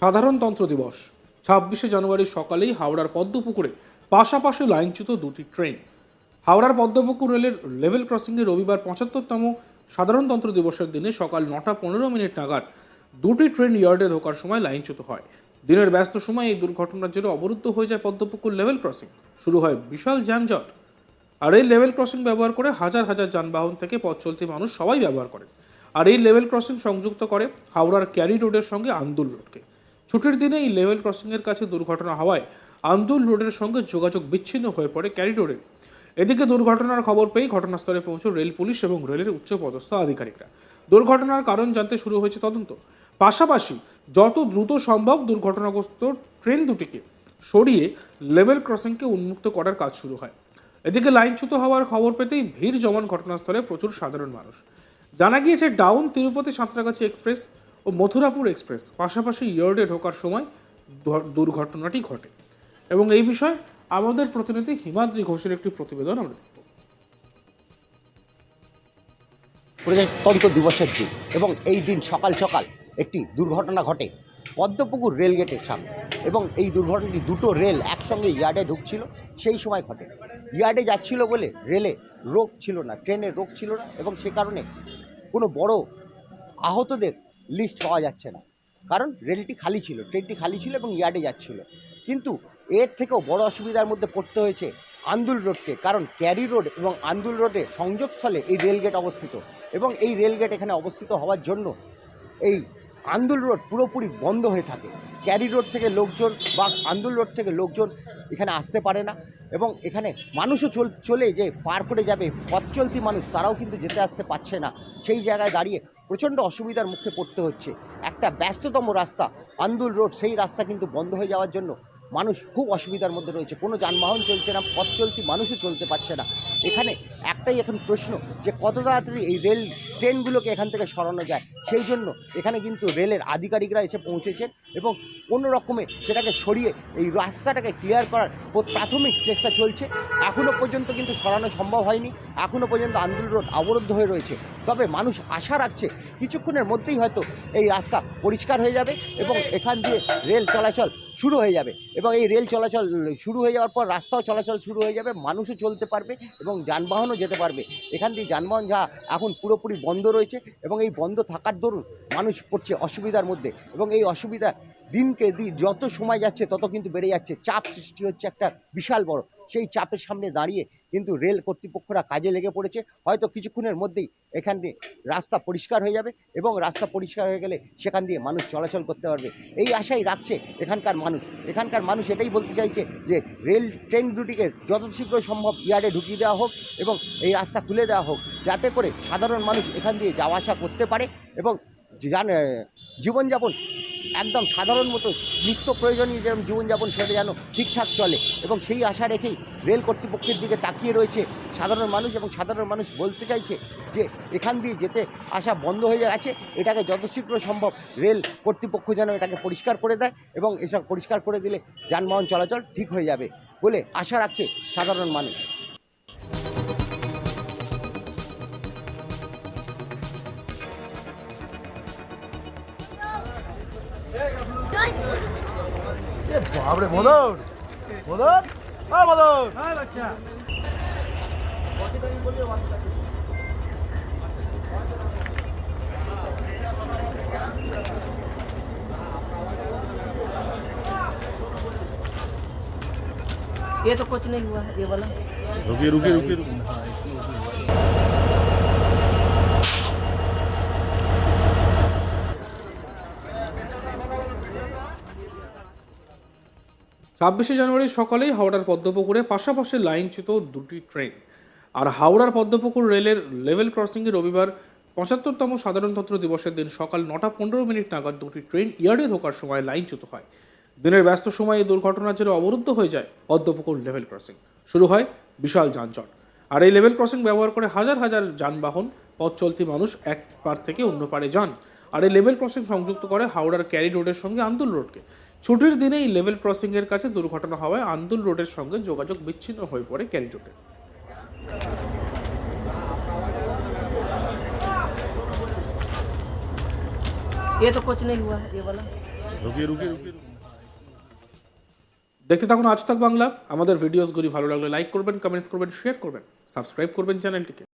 সাধারণতন্ত্র দিবস। ছাব্বিশে জানুয়ারি সকালেই হাওড়ার পদ্মপুকুরে পাশাপাশি লাইনচ্যুত দুটি ট্রেন। হাওড়ার পদ্মপুকুর রেলের লেভেল ক্রসিংয়ে রবিবার পঁচাত্তরতম সাধারণতন্ত্র দিবসের দিনে সকাল নটা পনেরো মিনিট নাগাদ দুটি ট্রেন ইয়ার্ডে ঢোকার সময় লাইনচ্যুত হয়। দিনের ব্যস্ত সময় এই দুর্ঘটনার জেরে অবরুদ্ধ হয়ে যায় পদ্মপুকুর লেভেল ক্রসিং। শুরু হয় বিশাল যানজট। আর এই লেভেল ক্রসিং ব্যবহার করে হাজার হাজার যানবাহন থেকে পথ চলতি মানুষ সবাই ব্যবহার করে। আর এই লেভেল ক্রসিং সংযুক্ত করে হাওড়ার ক্যারি রোডের সঙ্গে আন্দুল রোডকে। ছুটির দিনে এই লেভেল ক্রসিংয়ের কাছে দুর্ঘটনা হওয়ায় আন্দুল রোডের সঙ্গে যোগাযোগ বিচ্ছিন্ন হয়ে পড়ে ক্যারি রোডে এদিকে দুর্ঘটনার খবর পেয়ে ঘটনাস্থলে পৌঁছে রেল পুলিশ এবং রেলের উচ্চপদস্থ আধিকারিকরা। দুর্ঘটনার কারণ জানতে শুরু হয়েছে তদন্ত। পাশাপাশি যত দ্রুত সম্ভব দুর্ঘটনাগ্রস্ত ট্রেন দুটিকে সরিয়ে লেভেল ক্রসিংকে উন্মুক্ত করার কাজ শুরু হয়। এদিকে লাইনচ্যুত হওয়ার খবর পেতেই ভিড় জমান ঘটনাস্থলে প্রচুর সাধারণ মানুষ। জানা গিয়েছে, ডাউন তিরুপতি সাঁতরাগাছি এক্সপ্রেস ও মথুরাপুর এক্সপ্রেস, পাশাপাশি ইয়ার্ডে ঢোকার সময় দুর্ঘটনাটি ঘটে। এবং এই বিষয়ে আমাদের প্রতিনিধি হিমাদ্রি ঘোষের একটি প্রতিবেদন আমরা দেখব। প্রজাতন্ত্র দিবসের দিন এবং এই দিন সকাল সকাল একটি দুর্ঘটনা ঘটে পদ্মপুকুর রেল গেটের সামনে। এবং এই দুর্ঘটনাটি দুটো রেল একসঙ্গে ইয়ার্ডে ঢুকছিল, সেই সময় ঘটে। ইয়ার্ডে যাচ্ছিল বলে রেলে রোগ ছিল না ট্রেনের রোগ ছিল না এবং সে কারণে কোনো বড় আহতদের লিস্ট পাওয়া যাচ্ছে না। কারণ রেলটি খালি ছিল ট্রেনটি খালি ছিল এবং ইয়ার্ডে যাচ্ছিল। কিন্তু এর থেকেও বড় অসুবিধার মধ্যে পড়তে হয়েছে আন্দুল রোডকে, কারণ ক্যারি রোড এবং আন্দুল রোডে সংযোগস্থলে এই রেলগেট অবস্থিত এবং এই রেলগেট এখানে অবস্থিত হওয়ার জন্য এই আন্দুল রোড পুরোপুরি বন্ধ হয়ে থাকে। ক্যারি রোড থেকে লোকজন বা আন্দুল রোড থেকে লোকজন এখানে আসতে পারে না এবং এখানে মানুষও চল, চলে যে পার করে যাবে, পথ চলতি মানুষ, তারাও কিন্তু যেতে আসতে পারছে না। সেই জায়গায় দাঁড়িয়ে প্রচণ্ড অসুবিধার মুখে পড়তে হচ্ছে। একটা ব্যস্ততম রাস্তা আন্দুল রোড, সেই রাস্তা কিন্তু বন্ধ হয়ে যাওয়ার জন্য মানুষ খুব অসুবিধার মধ্যে রয়েছে। কোনো যানবাহন চলছে না, পথ চলতি মানুষও চলতে পারছে না। এখানে একটাই এখন প্রশ্ন যে, কত তাড়াতাড়ি এই রেল ট্রেনগুলোকে এখান থেকে সরানো যায়? সেই জন্য এখানে কিন্তু রেলের আধিকারিকরা এসে পৌঁছেছেন এবং কোনো রকমে সেটাকে সরিয়ে এই রাস্তাটাকে ক্লিয়ার করার প্রাথমিক চেষ্টা চলছে। এখনও পর্যন্ত কিন্তু সরানো সম্ভব হয়নি। এখনও পর্যন্ত আন্দোলন অবরুদ্ধ হয়ে রয়েছে। তবে মানুষ আশা রাখছে, কিছুক্ষণের মধ্যেই হয়তো এই রাস্তা পরিষ্কার হয়ে যাবে এবং এখান দিয়ে রেল চলাচল শুরু হয়ে যাবে এবং এই রেল চলাচল শুরু হয়ে যাওয়ার পর রাস্তাও চলাচল শুরু হয়ে যাবে, মানুষও চলতে পারবে এবং যানবাহনও যেতে পারবে। এখান দিয়ে যানবাহন যা এখন পুরোপুরি বন্ধ রয়েছে এবং এই বন্ধ থাকার দরুন মানুষ পড়ছে অসুবিধার মধ্যে এবং এই অসুবিধা দিনকে দিন যত সময় যাচ্ছে তত কিন্তু বেড়ে যাচ্ছে। চাপ সৃষ্টি হচ্ছে একটা বিশাল বড়। সেই চাপের সামনে দাঁড়িয়ে কিন্তু রেল কর্তৃপক্ষরা কাজে লেগে পড়েছে। হয়তো কিছুক্ষণের মধ্যেই এখান দিয়ে রাস্তা পরিষ্কার হয়ে যাবে এবং রাস্তা পরিষ্কার হয়ে গেলে সেখান দিয়ে মানুষ চলাচল করতে পারবে। এই আশাই রাখছে এখানকার মানুষ। এখানকার মানুষ এটাই বলতে চাইছে যে, রেল ট্রেন দুটিকে যত শীঘ্র সম্ভব ইয়ার্ডে ঢুকিয়ে দেওয়া হোক এবং এই রাস্তা খুলে দেওয়া হোক, যাতে করে সাধারণ মানুষ এখান দিয়ে যাওয়া আসা করতে পারে এবং জীবনযাপন একদম সাধারণ মতো নিত্য প্রয়োজনীয় যেরকম জীবনযাপন সেটা যেন ঠিকঠাক চলে এবং সেই আশা রেখেই রেল কর্তৃপক্ষের দিকে তাকিয়ে রয়েছে সাধারণ মানুষ এবং সাধারণ মানুষ বলতে চাইছে যে এখান দিয়ে যেতে আসা বন্ধ হয়ে গেছে, এটাকে যত শীঘ্র সম্ভব রেল কর্তৃপক্ষ যেন এটাকে পরিষ্কার করে দেয় এবং এসব পরিষ্কার করে দিলে যানবাহন চলাচল ঠিক হয়ে যাবে বলে আশা রাখছে সাধারণ মানুষ। বাপরে মদন মদন হ্যাঁ মদন ये तो कुछ नहीं हुआ ये वाला रुकिए रुकिए रुकिए ছাব্বিশে জানুয়ারি সকালেই হাওড়ার পদ্মপুকুরে পাশাপাশি লাইনচ্যুত দুটি ট্রেন। আর হাওড়ার পদ্মপুকুর রেলের লেভেল ক্রসিংয়ে রবিবার পঁচাত্তরতম সাধারণতন্ত্র দিবসের দিন সকাল নটা পনেরো মিনিট নাগাদ দুটি ট্রেন ইয়ার্ডে ঢোকার সময় লাইনচ্যুত হয়। দিনের ব্যস্ত সময়ে এই দুর্ঘটনার জেরে অবরুদ্ধ হয়ে যায় পদ্মপুকুর লেভেল ক্রসিং। শুরু হয় বিশাল যানজট। আর এই লেভেল ক্রসিং ব্যবহার করে হাজার হাজার যানবাহন, পথ চলতি মানুষ এক পার থেকে অন্য পারে যান। আর এই লেভেল ক্রসিং সংযুক্ত করে হাওড়ার ক্যারি রোডের সঙ্গে আন্দুল রোডকে। ছুটির দিনে এই লেভেল ক্রসিং এর কাছে দুর্ঘটনা হওয়ায় আন্দুল রোডের সঙ্গে যোগাযোগ বিচ্ছিন্ন হয়ে পড়ে ক্যারি রোডে ये तो कुछ नहीं हुआ ये वाला रुकिए रुकिए रुकिए দেখতে থাকুন আজ তাক বাংলা আমাদের ভিডিওসগুলি ভালো লাগলে লাইক করবেন কমেন্টস করবেন শেয়ার করবেন সাবস্ক্রাইব করবেন চ্যানেলটিকে